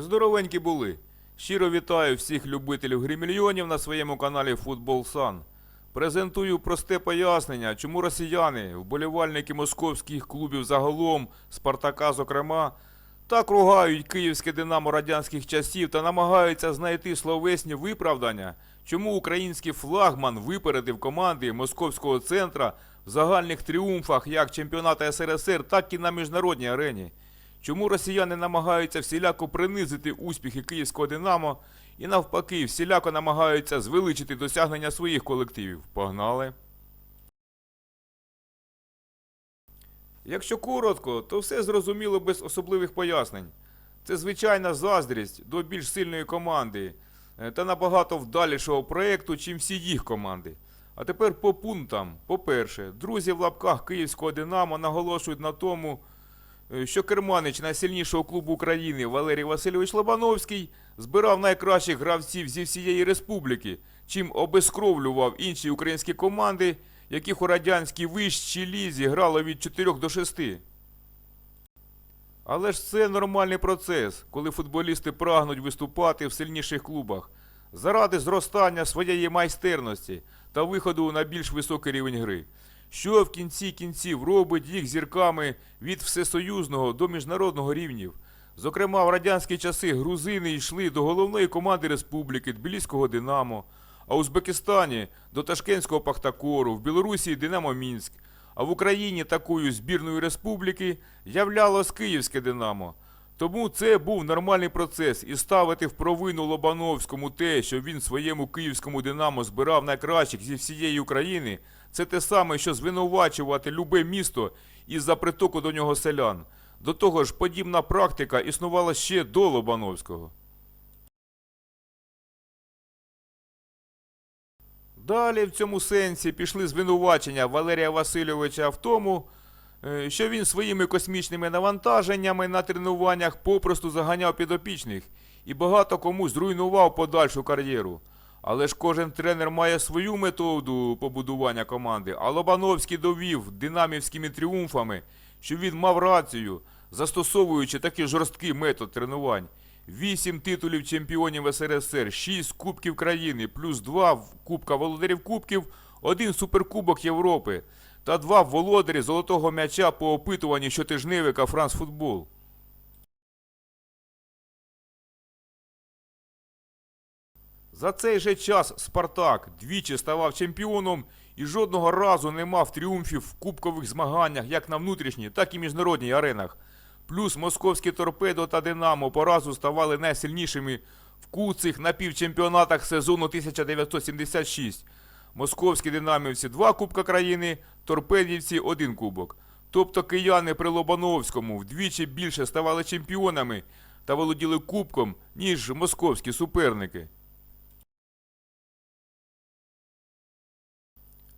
Здоровенькі були. Щиро вітаю всіх любителів гри мільйонів на своєму каналі Футбол Сан. Презентую просте пояснення, чому росіяни, вболівальники московських клубів загалом, Спартака зокрема, так ругають київське Динамо радянських часів та намагаються знайти словесні виправдання, чому український флагман випередив команди московського центра в загальних тріумфах як чемпіоната СРСР, так і на міжнародній арені. Чому росіяни намагаються всіляко принизити успіхи київського Динамо і навпаки всіляко намагаються звеличити досягнення своїх колективів? Погнали! Якщо коротко, то все зрозуміло без особливих пояснень. Це звичайна заздрість до більш сильної команди е, та набагато вдалішого проєкту, чим всі їх команди. А тепер по пунктам. По-перше, друзі в лапках київського Динамо наголошують на тому, що керманич найсильнішого клубу України Валерій Васильович Лобановський збирав найкращих гравців зі всієї республіки, чим обезкровлював інші українські команди, яких у радянській вищій лізі грало від 4 до 6. Але ж це нормальний процес, коли футболісти прагнуть виступати в сильніших клубах заради зростання своєї майстерності та виходу на більш високий рівень гри, що в кінці кінців робить їх зірками від всесоюзного до міжнародного рівнів. Зокрема, в радянські часи грузини йшли до головної команди республіки Тбіліського Динамо, а в Узбекистані до Ташкентського Пахтакору, в Білорусі Динамо Мінськ, а в Україні такою збірною республіки являлось Київське Динамо. Тому це був нормальний процес і ставити в провину Лобановському те, що він своєму київському Динамо збирав найкращих зі всієї України, це те саме, що звинувачувати любе місто із-за притоку до нього селян. До того ж, подібна практика існувала ще до Лобановського. Далі в цьому сенсі пішли звинувачення Валерія Васильовича в тому, е, що він своїми космічними навантаженнями на тренуваннях попросту заганяв підопічних і багато кому зруйнував подальшу кар'єру. Але ж кожен тренер має свою методу побудування команди, а Лобановський довів динамівськими тріумфами, що він мав рацію, застосовуючи такий жорсткий метод тренувань. Вісім титулів чемпіонів СРСР, шість кубків країни, плюс два кубка володарів кубків, один суперкубок Європи та два володарі золотого м'яча по опитуванні щотижневика Франс Футбол. За цей же час Спартак двічі ставав чемпіоном і жодного разу не мав тріумфів в кубкових змаганнях як на внутрішній, так і міжнародній аренах. Плюс московські торпедо та Динамо по разу ставали найсильнішими в куцих напівчемпіонатах сезону 1976. Московські динамівці два кубка країни, торпедівці один кубок. Тобто кияни при Лобановському вдвічі більше ставали чемпіонами та володіли кубком, ніж московські суперники.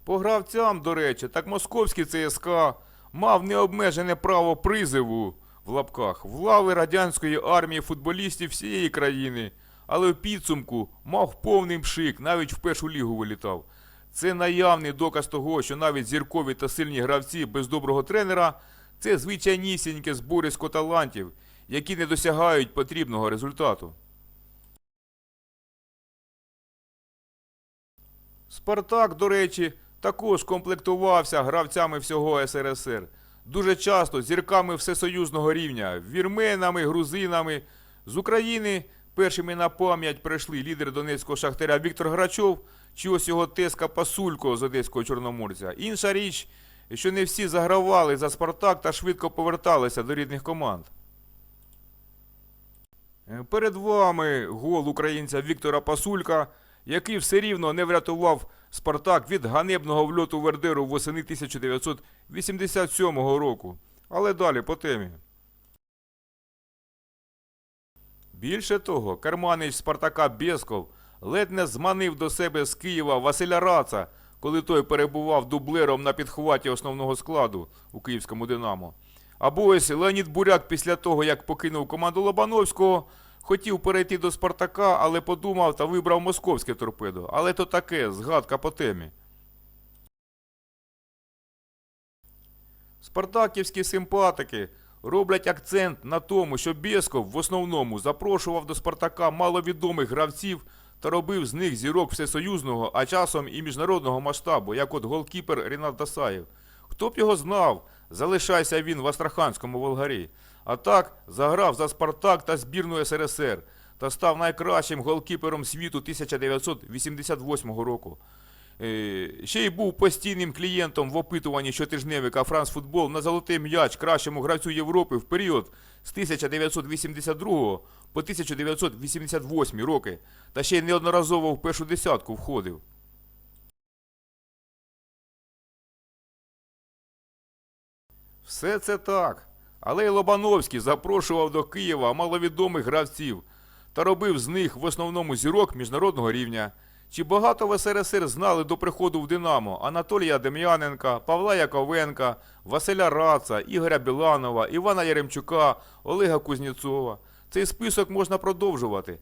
По гравцям, до речі, так московський ЦСКА мав необмежене право призиву в лапках в лави радянської армії футболістів всієї країни, але в підсумку мав повний пшик, навіть в першу лігу вилітав. Це наявний доказ того, що навіть зіркові та сильні гравці без доброго тренера це звичайнісіньке зборисько талантів, які не досягають потрібного результату. Спартак, до речі, також комплектувався гравцями всього СРСР. Дуже часто зірками всесоюзного рівня, вірменами, грузинами. З України першими на пам'ять прийшли лідер донецького шахтаря Віктор Грачов чи ось його теска Пасулько з одеського чорноморця. Інша річ, що не всі загравали за Спартак та швидко поверталися до рідних команд. Е, Перед вами гол українця Віктора Пасулька, який все рівно не врятував Спартак від ганебного вльоту Вердеру восени 1987 року. Але далі по темі. Більше того, керманич Спартака Бєсков ледь не зманив до себе з Києва Василя Раца, коли той перебував дублером на підхваті основного складу у київському Динамо. Або ось Леонід Буряк після того, як покинув команду Лобановського, хотів перейти до Спартака, але подумав та вибрав московське торпедо. Але то таке, згадка по темі. Спартаківські симпатики роблять акцент на тому, що Бєсков в основному запрошував до Спартака маловідомих гравців та робив з них зірок всесоюзного, а часом і міжнародного масштабу, як от голкіпер Рінат Дасаєв. Хто б його знав, залишайся він в Астраханському Волгарі. А так заграв за Спартак та збірну СРСР та став найкращим голкіпером світу 1988 року. Е, Ще й був постійним клієнтом в опитуванні щотижневика Франс Футбол на золотий м'яч кращому гравцю Європи в період з 1982 по 1988 роки, та ще й неодноразово в першу десятку входив. Все це так. Але й Лобановський запрошував до Києва маловідомих гравців та робив з них в основному зірок міжнародного рівня. Чи багато в СРСР знали до приходу в Динамо Анатолія Дем'яненка, Павла Яковенка, Василя Раца, Ігоря Біланова, Івана Яремчука, Олега Кузнєцова. Цей список можна продовжувати.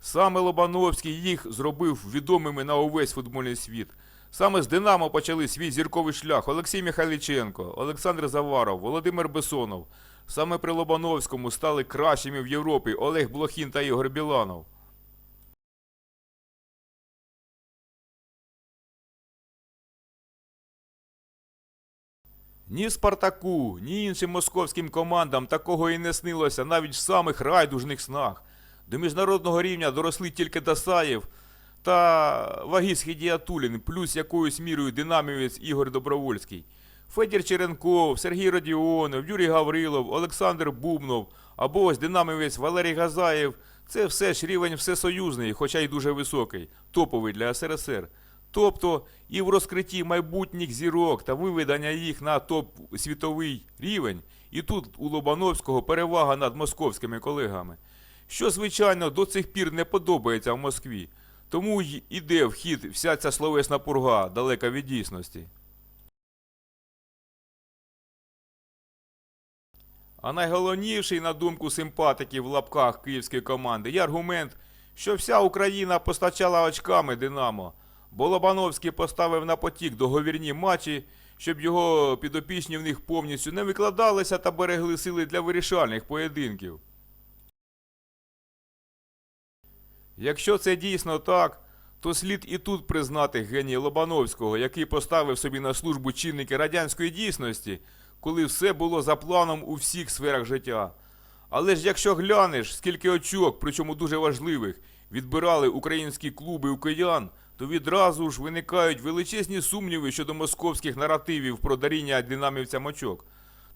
Саме Лобановський їх зробив відомими на увесь футбольний світ. Саме з Динамо почали свій зірковий шлях Олексій Михайліченко, Олександр Заваров, Володимир Бесонов. Саме при Лобановському стали кращими в Європі Олег Блохін та Ігор Біланов. Ні Спартаку, ні іншим московським командам такого і не снилося навіть в самих райдужних снах. До міжнародного рівня доросли тільки Дасаєв та Вагіс Хідіатулін, плюс якоюсь мірою динамівець Ігор Добровольський. Федір Черенков, Сергій Родіонов, Юрій Гаврилов, Олександр Бубнов або ось динамівець Валерій Газаєв це все ж рівень всесоюзний, хоча й дуже високий, топовий для СРСР. Тобто і в розкритті майбутніх зірок та виведення їх на топ світовий рівень, і тут у Лобановського перевага над московськими колегами. Що, звичайно, до цих пір не подобається в Москві. Тому й іде в хід вся ця словесна пурга, далека від дійсності. А найголовніший, на думку симпатиків в лапках київської команди, є аргумент, що вся Україна постачала очками Динамо, бо Лобановський поставив на потік договірні матчі, щоб його підопічні в них повністю не викладалися та берегли сили для вирішальних поєдинків. Якщо це дійсно так, то слід і тут признати генія Лобановського, який поставив собі на службу чинники радянської дійсності, коли все було за планом у всіх сферах життя. Але ж якщо глянеш, скільки очок, причому дуже важливих, відбирали українські клуби у киян, то відразу ж виникають величезні сумніви щодо московських наративів про даріння динамівцям очок.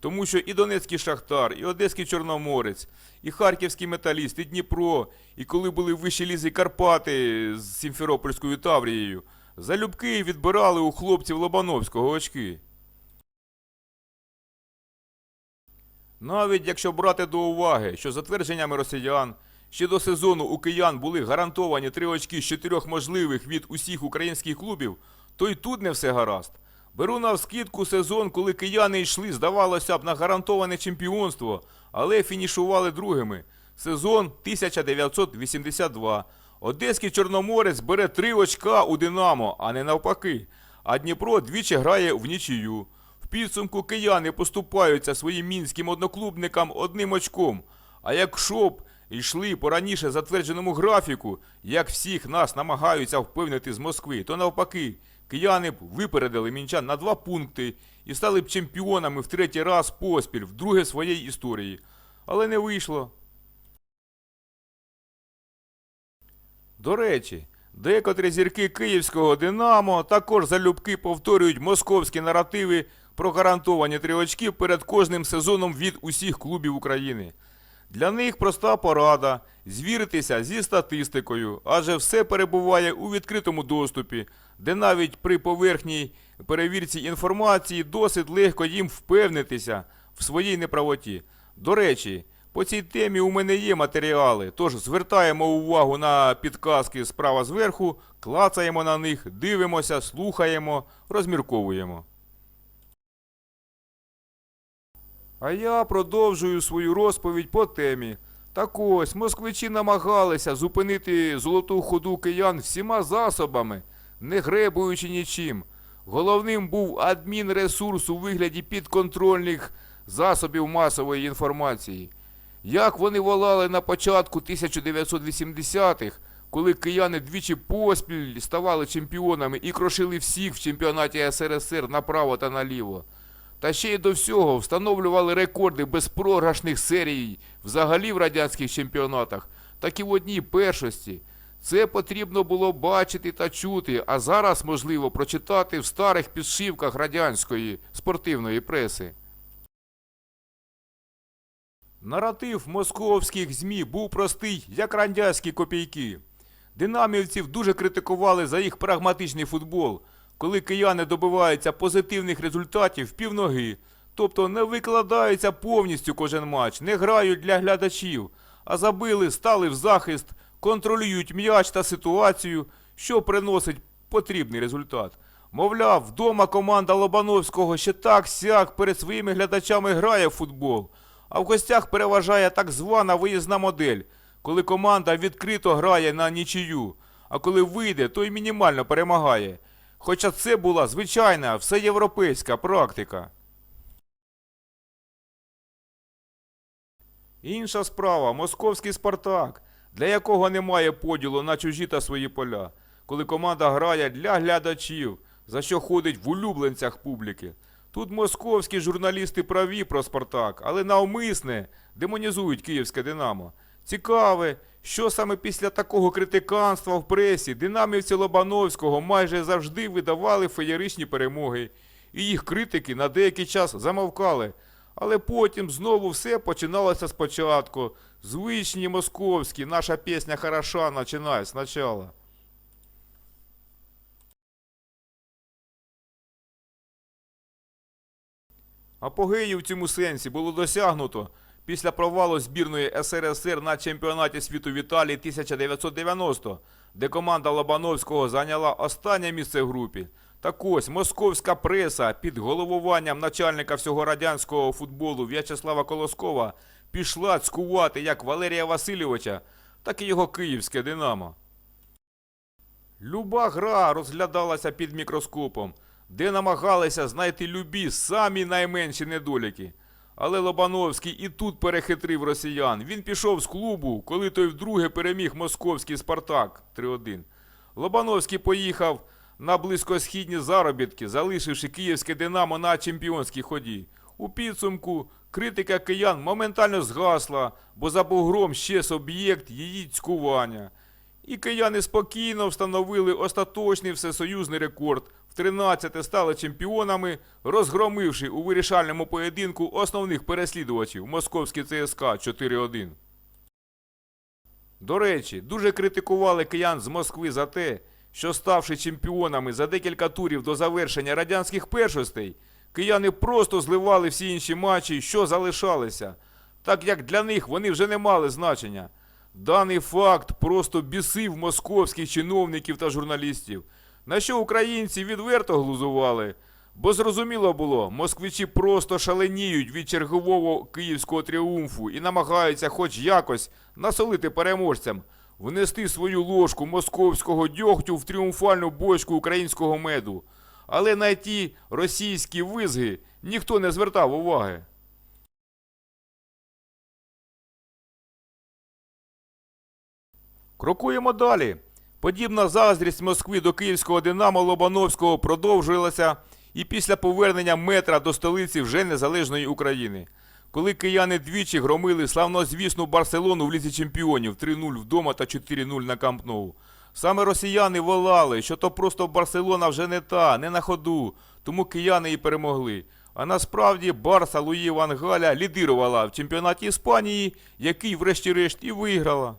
Тому що і Донецький Шахтар, і Одеський Чорноморець, і Харківський металіст, і Дніпро, і коли були вищі лізи Карпати з Сімферопольською Таврією, залюбки відбирали у хлопців Лобановського очки. Навіть якщо брати до уваги, що за твердженнями росіян, ще до сезону у киян були гарантовані три очки з чотирьох можливих від усіх українських клубів, то й тут не все гаразд. Беру навскидку сезон, коли кияни йшли, здавалося б, на гарантоване чемпіонство, але фінішували другими. Сезон 1982. Одеський Чорноморець бере три очка у Динамо, а не навпаки. А Дніпро двічі грає в нічию. Підсумку кияни поступаються своїм мінським одноклубникам одним очком. А якщо б йшли по раніше затвердженому графіку, як всіх нас намагаються впевнити з Москви, то навпаки, кияни б випередили мінчан на два пункти і стали б чемпіонами в третій раз поспіль, вдруге в своїй історії. Але не вийшло. До речі, декотрі зірки київського Динамо також залюбки повторюють московські наративи про гарантовані три очки перед кожним сезоном від усіх клубів України. Для них проста порада звіритися зі статистикою, адже все перебуває у відкритому доступі, де навіть при поверхній перевірці інформації досить легко їм впевнитися в своїй неправоті. До речі, по цій темі у мене є матеріали, тож звертаємо увагу на підказки справа зверху, клацаємо на них, дивимося, слухаємо, розмірковуємо. А я продовжую свою розповідь по темі. Так ось, москвичі намагалися зупинити золоту ходу киян всіма засобами, не гребуючи нічим. Головним був адмінресурс у вигляді підконтрольних засобів масової інформації. Як вони волали на початку 1980-х, коли кияни двічі поспіль ставали чемпіонами і крошили всіх в чемпіонаті СРСР направо та наліво. Та ще й до всього встановлювали рекорди безпрограшних серій взагалі в радянських чемпіонатах, так і в одній першості. Це потрібно було бачити та чути, а зараз можливо прочитати в старих підшивках радянської спортивної преси. Наратив московських ЗМІ був простий, як радянські копійки. Динамівців дуже критикували за їх прагматичний футбол, коли кияни добиваються позитивних результатів півноги, тобто не викладаються повністю кожен матч, не грають для глядачів, а забили, стали в захист, контролюють м'яч та ситуацію, що приносить потрібний результат. Мовляв, вдома команда Лобановського ще так сяк перед своїми глядачами грає в футбол, а в гостях переважає так звана виїзна модель, коли команда відкрито грає на нічию, а коли вийде, то й мінімально перемагає. Хоча це була звичайна всеєвропейська практика. Інша справа московський Спартак, для якого немає поділу на чужі та свої поля, коли команда грає для глядачів, за що ходить в улюбленцях публіки. Тут московські журналісти праві про Спартак, але навмисне демонізують київське Динамо. Цікаве, що саме після такого критиканства в пресі динамівці Лобановського майже завжди видавали феєричні перемоги, і їх критики на деякий час замовкали. Але потім знову все починалося спочатку. Звичні московські, наша пісня хороша, починає спочатку. Апогею в цьому сенсі було досягнуто після провалу збірної СРСР на чемпіонаті світу в Італії 1990, де команда Лобановського зайняла останнє місце в групі. Так ось московська преса під головуванням начальника всього радянського футболу В'ячеслава Колоскова пішла цькувати як Валерія Васильовича, так і його київське Динамо. Люба гра розглядалася під мікроскопом, де намагалися знайти любі самі найменші недоліки. Але Лобановський і тут перехитрив росіян. Він пішов з клубу, коли той вдруге переміг московський Спартак 3-1. Лобановський поїхав на близькосхідні заробітки, залишивши київське Динамо на чемпіонській ході. У підсумку критика киян моментально згасла, бо за бугром щез об'єкт її цькування. І кияни спокійно встановили остаточний всесоюзний рекорд. В 13 стали чемпіонами, розгромивши у вирішальному поєдинку основних переслідувачів московський ЦСКА 4-1. До речі, дуже критикували киян з Москви за те, що ставши чемпіонами за декілька турів до завершення радянських першостей, кияни просто зливали всі інші матчі, що залишалися, так як для них вони вже не мали значення. Даний факт просто бісив московських чиновників та журналістів, на що українці відверто глузували. Бо зрозуміло було, москвичі просто шаленіють від чергового київського тріумфу і намагаються хоч якось насолити переможцям, внести свою ложку московського дьогтю в тріумфальну бочку українського меду. Але на ті російські визги ніхто не звертав уваги. Крокуємо далі. Подібна заздрість Москви до київського Динамо Лобановського продовжувалася і після повернення метра до столиці вже незалежної України. Коли кияни двічі громили славнозвісну Барселону в лізі чемпіонів 3-0 вдома та 4-0 на Камп Ноу. Саме росіяни волали, що то просто Барселона вже не та, не на ходу, тому кияни і перемогли. А насправді Барса Луї Ван Галя лідирувала в чемпіонаті Іспанії, який врешті-решт і виграла.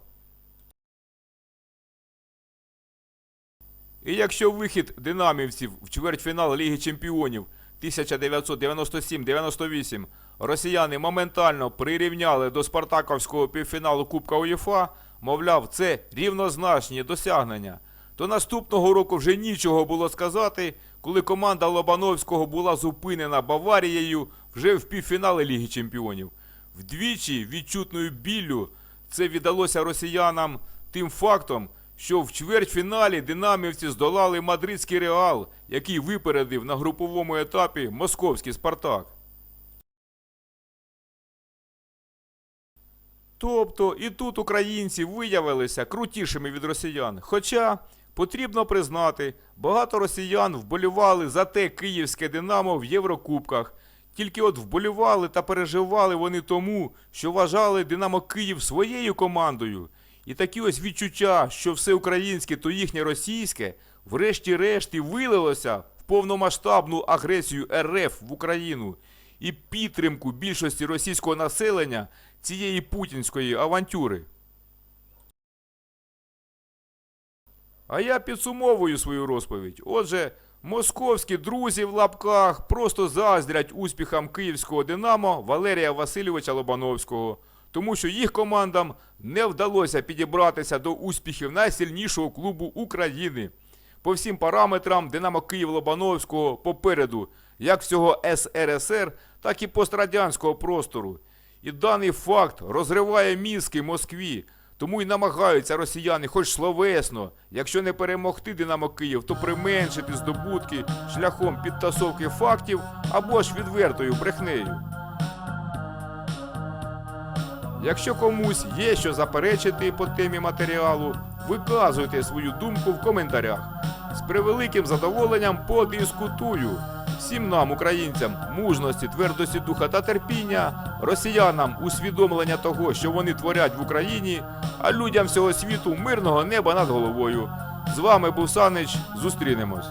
І якщо вихід динамівців в чвертьфінал Ліги Чемпіонів 1997-98 росіяни моментально прирівняли до спартаковського півфіналу Кубка УЄФА, мовляв, це рівнозначні досягнення, то наступного року вже нічого було сказати, коли команда Лобановського була зупинена Баварією вже в півфіналі Ліги Чемпіонів. Вдвічі відчутною біллю це віддалося росіянам тим фактом, що в чвертьфіналі динамівці здолали мадридський реал, який випередив на груповому етапі московський Спартак. Тобто і тут українці виявилися крутішими від росіян. Хоча потрібно признати, багато росіян вболівали за те київське Динамо в Єврокубках. Тільки от вболівали та переживали вони тому, що вважали Динамо Київ своєю командою. І такі ось відчуття, що все українське, то їхнє російське, врешті-решт і вилилося в повномасштабну агресію РФ в Україну і підтримку більшості російського населення цієї путінської авантюри. А я підсумовую свою розповідь. Отже, московські друзі в лапках просто заздрять успіхам київського Динамо Валерія Васильовича Лобановського, тому що їх командам не вдалося підібратися до успіхів найсильнішого клубу України. По всім параметрам Динамо Київ Лобановського попереду, як всього СРСР, так і пострадянського простору. І даний факт розриває мізки Москві. Тому й намагаються росіяни, хоч словесно, якщо не перемогти Динамо Київ, то применшити здобутки шляхом підтасовки фактів або ж відвертою брехнею. Якщо комусь є що заперечити по темі матеріалу, виказуйте свою думку в коментарях. З превеликим задоволенням подискутую. Всім нам, українцям, мужності, твердості духа та терпіння, росіянам усвідомлення того, що вони творять в Україні, а людям всього світу мирного неба над головою. З вами був Санич. Зустрінемось.